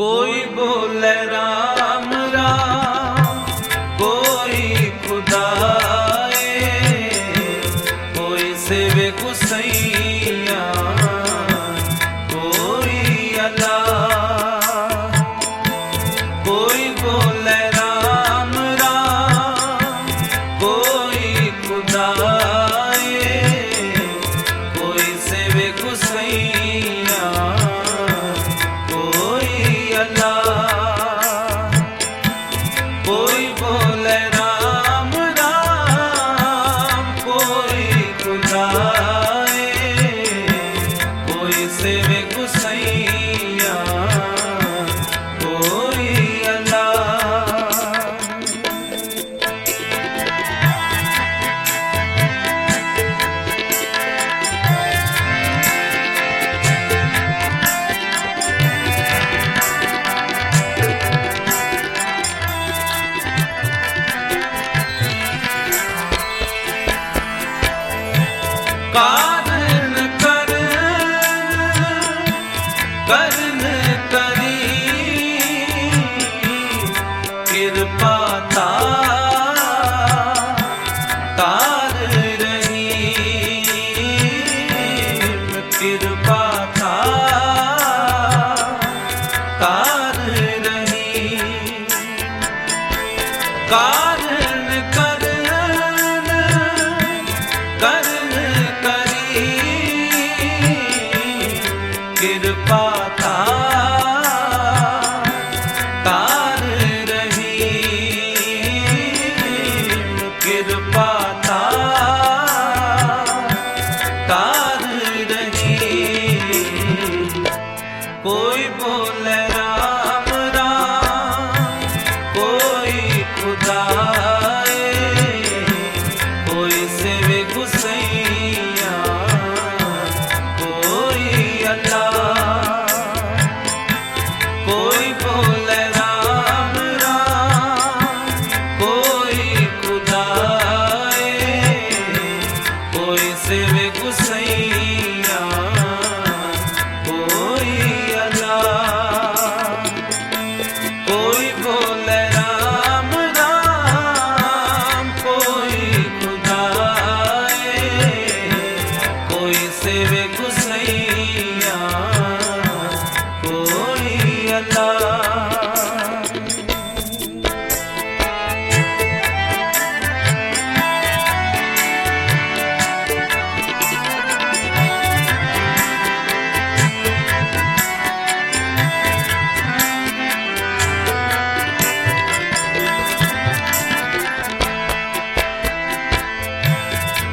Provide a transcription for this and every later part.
ਕੋਈ ਬੋਲੇ RAM RAM ਕੋਈ ਖੁਦਾਏ ਕੋਈ ਸੇਵੇ ਕੁਸਈ ਕਾਰਨ ਕਰੀ ਕਿਰਪਾ ਤਾ ਕੋਈ ਬੋਲੇ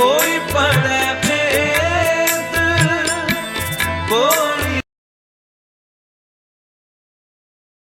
ਕੋਈ ਪੜੈ